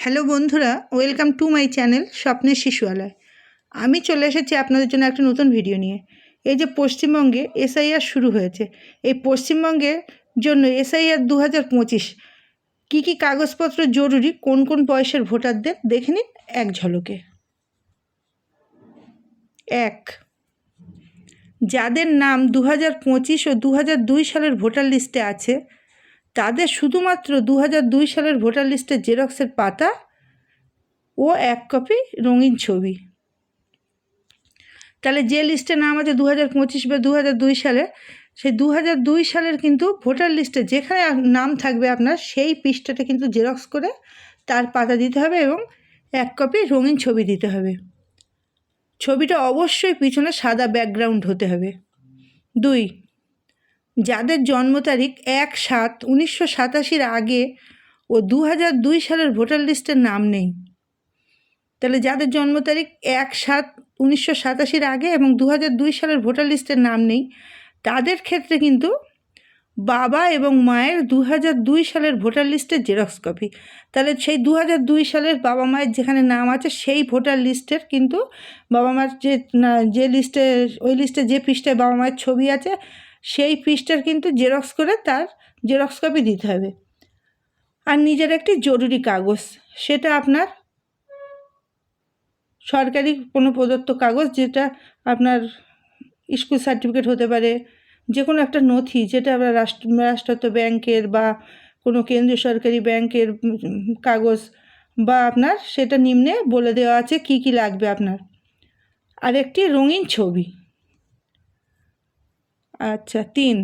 Hello বন্ধুরা, welcome to my channel স্বপ্নের শিশুয়ালয় আমি চলে এসেছি আপনাদের জন্য একটা নতুন ভিডিও নিয়ে। এই যে পশ্চিমবঙ্গে এসআইআর শুরু হয়েছে, এই পশ্চিমবঙ্গের জন্য এসআইআর দু হাজার পঁচিশ কী কী কাগজপত্র জরুরি, কোন কোন বয়সের ভোটারদের দেখে নিন এক ঝলকে। এক, যাদের নাম দু হাজার পঁচিশ ও দু হাজার দুই সালের ভোটার লিস্টে আছে তাদের শুধুমাত্র দু দুই সালের ভোটার লিস্টের জেরক্সের পাতা ও এক কপি রঙিন ছবি। তাহলে যে লিস্টে নাম আছে দু হাজার পঁচিশ বা দু হাজার দুই সালে, সেই দু হাজার দুই সালের কিন্তু ভোটার লিস্টে যেখানে নাম থাকবে আপনার, সেই পৃষ্ঠাটা কিন্তু জেরক্স করে তার পাতা দিতে হবে এবং এক কপি রঙিন ছবি দিতে হবে। ছবিটা অবশ্যই পিছনে সাদা ব্যাকগ্রাউন্ড হতে হবে। দুই যাদের জন্ম তারিখ এক সাত উনিশশো সাতাশির আগে ও দু হাজার দুই সালের ভোটার লিস্টের নাম নেই। তাহলে যাদের জন্ম তারিখ এক সাত উনিশশো সাতাশির আগে এবং দু হাজার দুই সালের ভোটার লিস্টের নাম নেই, তাদের ক্ষেত্রে কিন্তু বাবা এবং মায়ের দু হাজার দুই সালের ভোটার লিস্টের জেরক্স কপি। তাহলে সেই দু হাজার দুই সালের বাবা মায়ের যেখানে নাম আছে, সেই ভোটার লিস্টের কিন্তু বাবা মার যে যে লিস্টে ওই লিস্টে যে পৃষ্ঠায় বাবা মায়ের ছবি আছে সেই পৃষ্ঠার কিন্তু জেরক্স করে তার জেরক্স কপি দিতে হবে। আর নিজের একটি জরুরি কাগজ, সেটা আপনার সরকারি কোনো প্রদত্ত কাগজ যেটা আপনার স্কুল সার্টিফিকেট হতে পারে যে কোনো একটা নথি যেটা আপনার রাষ্ট্র, রাষ্ট্রায়ত্ত ব্যাংকের বা কোনো কেন্দ্রীয় সরকারি ব্যাংকের কাগজ বা আপনার সেটা নিম্নে বলে দেওয়া আছে কি কি লাগবে আপনার। আর একটি রঙিন ছবি আচ্ছা তিন।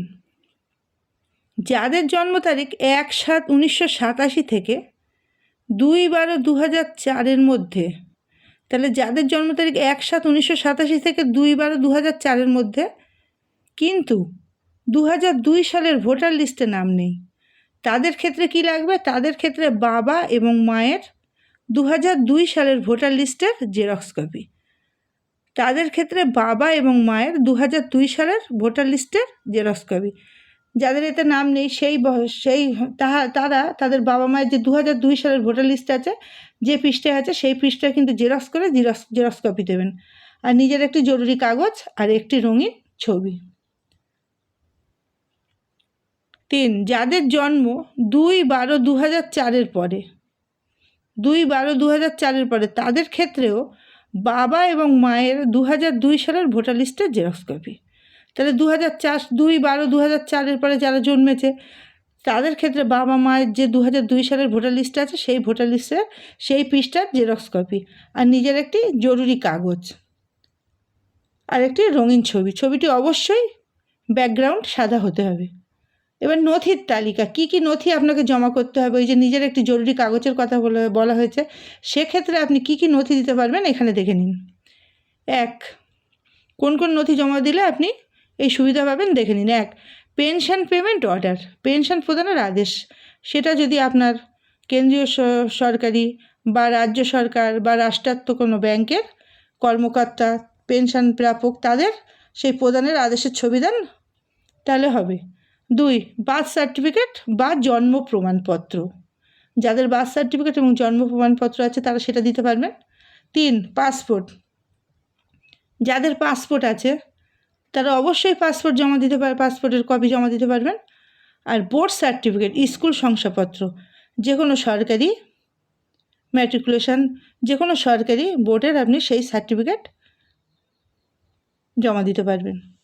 যাদের জন্ম তারিখ এক সাত উনিশশো সাতাশি থেকে দুই বারো দু হাজার চারের মধ্যে, তাহলে যাদের জন্ম তারিখ এক সাত উনিশশো সাতাশি থেকে দুই বারো দু হাজার চারের মধ্যে, কিন্তু দু হাজার দুই সালের ভোটার লিস্টে নাম নেই, তাদের ক্ষেত্রে কি লাগবে? তাদের ক্ষেত্রে বাবা এবং মায়ের দু হাজার দুই সালের ভোটার লিস্টের জেরক্স কপি। তাদের ক্ষেত্রে বাবা এবং মায়ের দু দুই সালের ভোটার লিস্টের জেরক্স কপি। যাদের এতে নাম নেই, সেই সেই তাহা, তারা, তাদের বাবা মায়ের যে দু দুই সালের ভোটার লিস্ট আছে, যে পৃষ্ঠায় আছে, সেই পৃষ্ঠায় কিন্তু জেরক্স করে জেরক্স জেরক্স কপি দেবেন। আর নিজের একটি জরুরি কাগজ আর একটি রঙিন ছবি। তিন, যাদের জন্ম দুই বারো দু হাজার চারের পরে, দুই বারো দু হাজার চারের পরে, তাদের ক্ষেত্রেও বাবা এবং মায়ের দু দুই সালের ভোটার লিস্টের জেরক্স কপি। তাহলে দু হাজার চার, দুই বারো দু হাজার চারের পরে যারা জন্মেছে, তাদের ক্ষেত্রে বাবা মায়ের যে দু দুই সালের ভোটার লিস্ট আছে, সেই ভোটার লিস্টের সেই পৃষ্ঠার জেরক্স কপি আর নিজের একটি জরুরি কাগজ আর একটি রঙিন ছবি। ছবিটি অবশ্যই ব্যাকগ্রাউন্ড সাদা হতে হবে। এবার নথির তালিকা, কি কি নথি আপনাকে জমা করতে হবে? ওই যে নিজের একটি জরুরি কাগজের কথা বলে, বলা হয়েছে, সেক্ষেত্রে আপনি কি কি নথি দিতে পারবেন এখানে দেখে নিন। এক, কোন কোন নথি জমা দিলে আপনি এই সুবিধা পাবেন দেখে নিন। এক, পেনশন পেমেন্ট অর্ডার, পেনশন প্রদানের আদেশ, সেটা যদি আপনার কেন্দ্রীয় সরকারি বা রাজ্য সরকার বা রাষ্ট্রায়ত্ত কোনো ব্যাংকের কর্মকর্তা, পেনশন প্রাপক, তাদের সেই প্রদানের আদেশের ছবি দেন, তাহলে হবে। দুই, বার্থ সার্টিফিকেট বা জন্ম প্রমাণপত্র। যাদের বার্থ সার্টিফিকেট এবং জন্ম প্রমাণপত্র আছে, তারা সেটা দিতে পারবেন। তিন, পাসপোর্ট। যাদের পাসপোর্ট আছে, তারা অবশ্যই পাসপোর্ট জমা দিতে পারে, পাসপোর্টের কপি জমা দিতে পারবেন। আর বোর্ড সার্টিফিকেট, স্কুল শংসাপত্র যে কোনো সরকারি ম্যাট্রিকুলেশন যে কোনো সরকারি বোর্ডের আপনি সেই সার্টিফিকেট জমা দিতে পারবেন।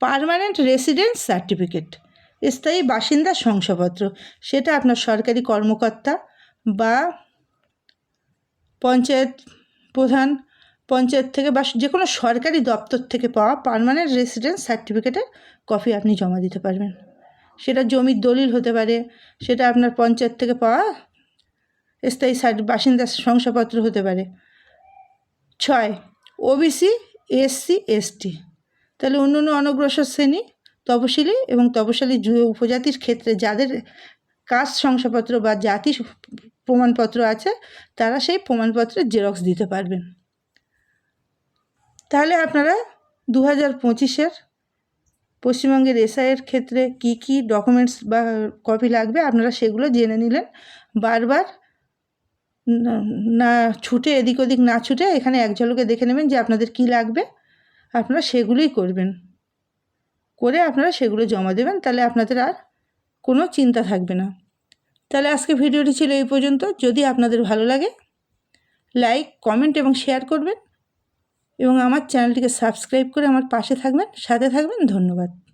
পার্মানেন্ট রেসিডেন্স সার্টিফিকেট, স্থায়ী বাসিন্দা শংসাপত্র, সেটা আপনার সরকারি কর্মকর্তা বা পঞ্চায়েত প্রধান, পঞ্চায়েত থেকে বা যে কোনো সরকারি দপ্তর থেকে পাওয়া পার্মানেন্ট রেসিডেন্স সার্টিফিকেটের কপি আপনি জমা দিতে পারবেন। সেটা জমির দলিল হতে পারে, সেটা আপনার পঞ্চায়েত থেকে পাওয়া স্থায়ী বাসিন্দা শংসাপত্র হতে পারে। ছয়, ওবিসি, এসসি, এসটি। তাহলে অন্য অন্য অনগ্রসর শ্রেণি, তপশিলি এবং তপশিলি উপজাতির ক্ষেত্রে যাদের কাস্ট শংসাপত্র বা জাতি প্রমাণপত্র আছে, তারা সেই প্রমাণপত্রের জেরক্স দিতে পারবেন। তাহলে আপনারা দু হাজার পঁচিশের পশ্চিমবঙ্গের এসআইয়ের ক্ষেত্রে কি কি ডকুমেন্টস বা কপি লাগবে আপনারা সেগুলো জেনে নিলেন। বারবার না ছুটে, এদিক ওদিক না ছুটে এখানে এক ঝলকে দেখে নেবেন যে আপনাদের কী লাগবে। আপনারা সেগুলোই করবেন। করে আপনারা সেগুলো জমা দেবেন, তাহলে আপনাদের আর কোনো চিন্তা থাকবে না। তাহলে আজকে ভিডিওটি ছিল এই পর্যন্ত। যদি আপনাদের ভালো লাগে লাইক কমেন্ট এবং শেয়ার করবেন এবং আমার চ্যানেলটিকে সাবস্ক্রাইব করে আমার পাশে থাকবেন। সাথে থাকবেন, ধন্যবাদ।